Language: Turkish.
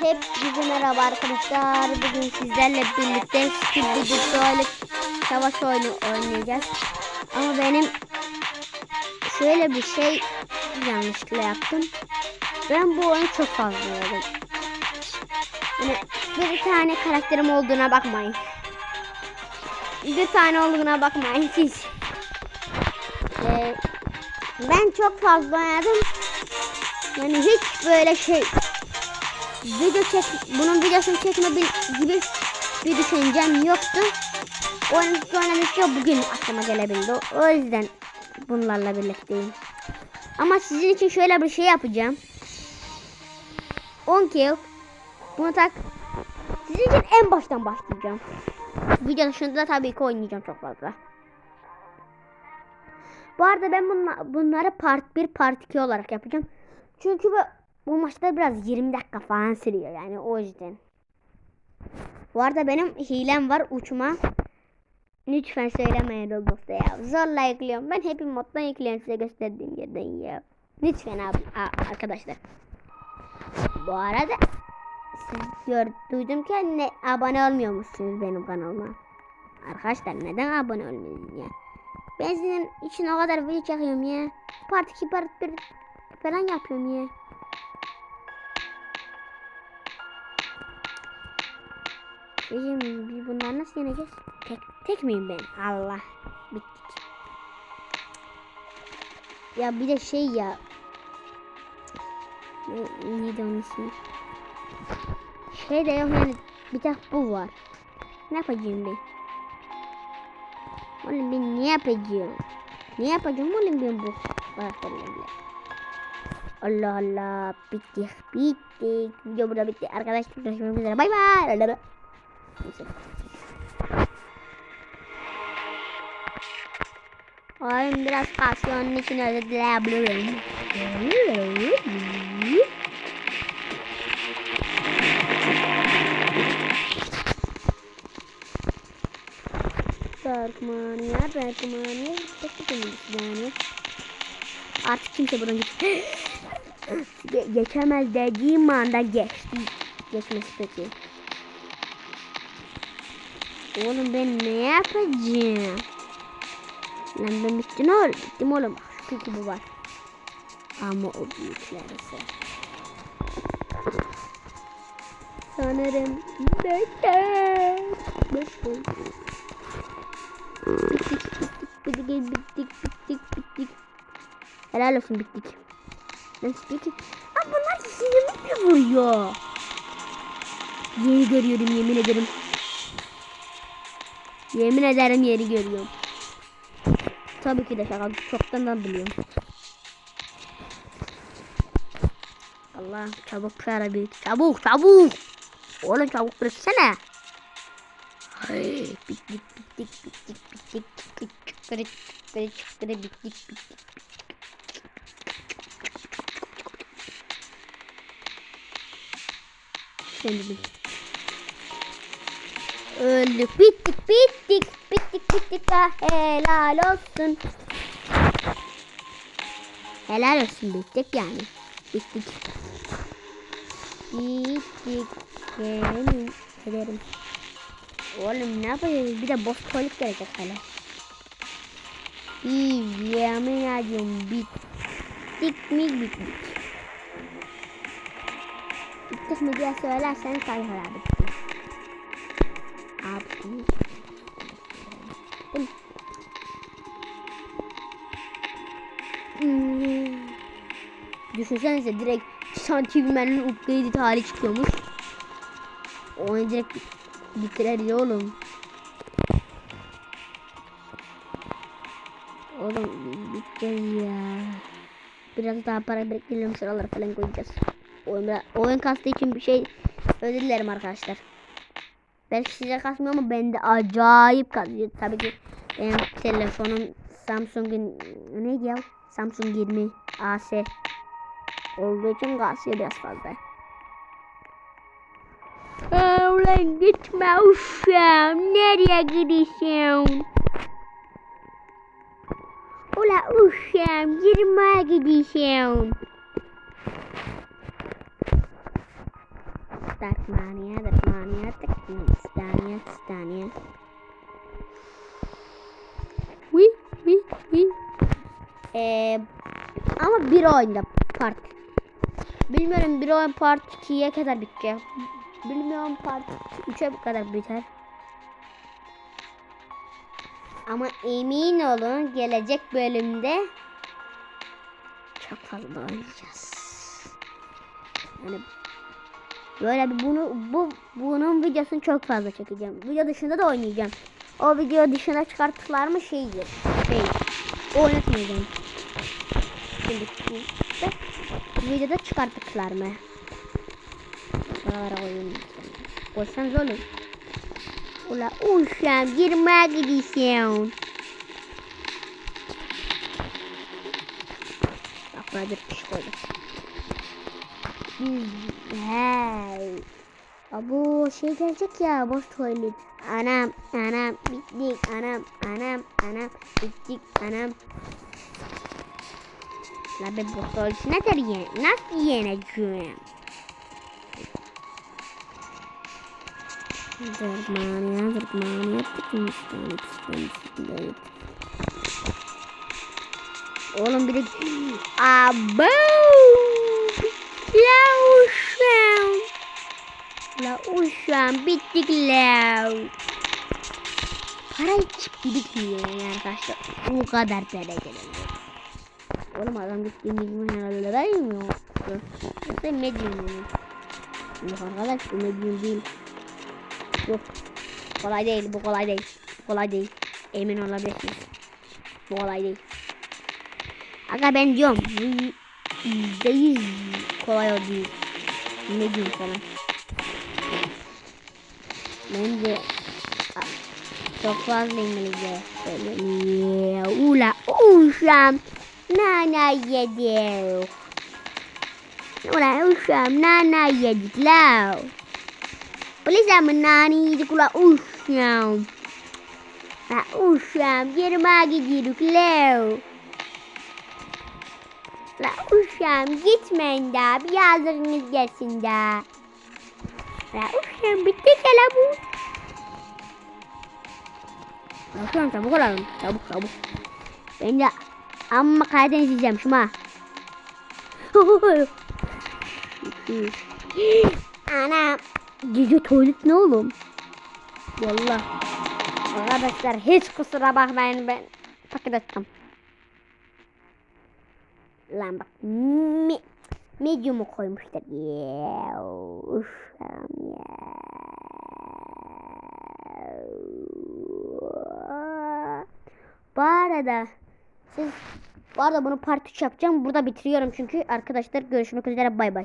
Hepinize merhaba arkadaşlar. Bugün sizlerle birlikte Skibidi Tuvalet Savaş oyunu oynayacağız. Ama benim şöyle bir şey yanlışlıkla yaptım. Ben bu oyunu çok fazla oynadım. Yani bir tane karakterim olduğuna bakmayın. Bir tane olduğuna bakmayın siz. Ee, ben çok fazla oynadım. Yani hiç böyle şey video çek bunun videosunu çekme gibi bir düşüncem yoktu. Oynadık oynadıkça bugün aklıma gelebildi. O yüzden bunlarla birlikteyim. Ama sizin için şöyle bir şey yapacağım. 10 kill. Bunu tak. Sizin için en baştan başlayacağım. Video dışında tabii ki oynayacağım çok fazla. Bu arada ben bunla- bunları part 1 part 2 olarak yapacağım. Çünkü bu, bu maçlar biraz 20 dakika falan sürüyor yani o yüzden. Bu arada benim hilem var uçma. Lütfen söylemeyin Roblox'ta ya. Zorla yüklüyorum. Ben hep moddan yüklüyorum size gösterdiğim yerden ya. Lütfen abi a- arkadaşlar. Bu arada siz duydum ki ne abone olmuyormuşsunuz benim kanalıma. Arkadaşlar neden abone olmuyorsunuz ya? Ben sizin için o kadar video çekiyorum ya. Part 2 part 1 falan yapıyorum ya. Bizim biz bunları nasıl yeneceğiz? Tek, tek miyim ben? Allah. Bittik. Ya bir de şey ya. Ne, neydi onun ismi? Şey de yok yani bir tek bu var. Ne yapacağım ben? Oğlum ben ne yapacağım? Ne yapacağım oğlum ben bu? Allah Allah bittik bittik. Video burada bitti. Arkadaşlar görüşmek üzere. Bay bay. Oyun biraz pasyonun için özür dileyebilirim. Darkmania, Darkmania, Darkmania. Artık kimse buradan geç Ge- geçemez dediğim anda geçti. Geçmesi peki. Oğlum ben ne yapacağım? Lan ben bittim oğlum. Bittim oğlum. Şu gibi var. Ama o büyüklerse. Sanırım bekler. Bittik. Bittik, bittik, bittik, bittik, bittik. Helal olsun bittik. Ben bittik. Aa bunlar sinirli bir vuruyor. Yeni görüyorum yemin ederim. Yemin ederim yeri görüyorum. Tabii ki de şaka. Çoktan da biliyorum. Allah çabuk para bir. Çabuk çabuk. Oğlum çabuk bıraksana. Ay, bittik bittik bittik bittik bittik çıkırı çıkırı bittik bittik. Ah helal olsun. Helal olsun bittik yani. Bittik. Bittik. Yemin ederim. Oğlum ne yapacağız? Bir de boss tuvalet gelecek hala. İyi yemin ediyorum bittik mi bittik. Bittik mi diye söylersen abi. Bittik. Abi. Hmm. Düşünsenize direkt Şantivimen'in upgrade hali çıkıyormuş. Onu direkt bitirer ya oğlum. Oğlum biteceğiz ya. Biraz daha para biriktirelim sıralara falan koyacağız. Oyun, oyun kastı için bir şey özür arkadaşlar. Belki size kasmıyor ama bende acayip kasıyor. Tabii ki benim telefonum Samsung'un neydi ya? Samsung 20 AS olduğu için kasıyor biraz fazla. Ulan gitme uşağım. Nereye gidiyorsun? Ula uşağım. Girmeye gidiyorsun. Darkmania, Darkmania, Darkmania, Darkmania. Wi, wi, wi. Ee, ama bir oyunda part. Bilmiyorum bir oyun part 2'ye kadar bitecek. Bilmiyorum part 3'e kadar biter. Ama emin olun gelecek bölümde çok fazla oynayacağız. Yani böyle bir bunu bu bunun videosunu çok fazla çekeceğim. Video dışında da oynayacağım. O video dışına çıkarttılar mı şeydir. Şey. Oynatmayacağım. Şimdi işte videoda çıkarttıklar mı? Buralara koyayım. Koysanız olur. Ula uşağım girmeye gidiyorsun. Bak burada bir kişi koyduk. Hey. Bu şey gelecek ya boş tuvalet. Anam anam bittik anam anam anam bittik anam. La ben bu tuvaleti nedir ye? Nasıl yeneceğim? Zırmaniye zırmaniye tıkmıştım tıkmıştım Oğlum bir de Abo La uşağım La uşağım bittik la Para içip gitmiyor yani arkadaşlar Bu kadar derecede Oğlum adam gittiğimiz herhalde değil mi? Yoksa medium mu? Yok arkadaş bu medium değil Yok. Kolay değil. Bu kolay değil. Bu kolay değil. Emin olabilirsiniz. Bu kolay değil. Aga ben diyorum. Yüzde yüz falar de medinho, né? Lembra? Ah, Só quase lembra. Ula, ula. Nana e deu. Ula, ula. Nana e de clau. Polícia, menani de cula. Ah, ula. Ula, ula. Vira magi de cula. Ula. Usyam gitmeyin daha bir yazırınız gelsin daha. La usyam bitti bu. Usyam çabuk olalım çabuk çabuk. Ben de amma kayden izleyeceğim şuna. Anam. Gece tuvalet ne oğlum? Valla. Arkadaşlar hiç kusura bakmayın ben paket açtım. Lan bak mi, medium'u koymuşlar. Yeah, ya. Bu arada siz bu arada bunu part 3 yapacağım. Burada bitiriyorum çünkü arkadaşlar görüşmek üzere bay bay.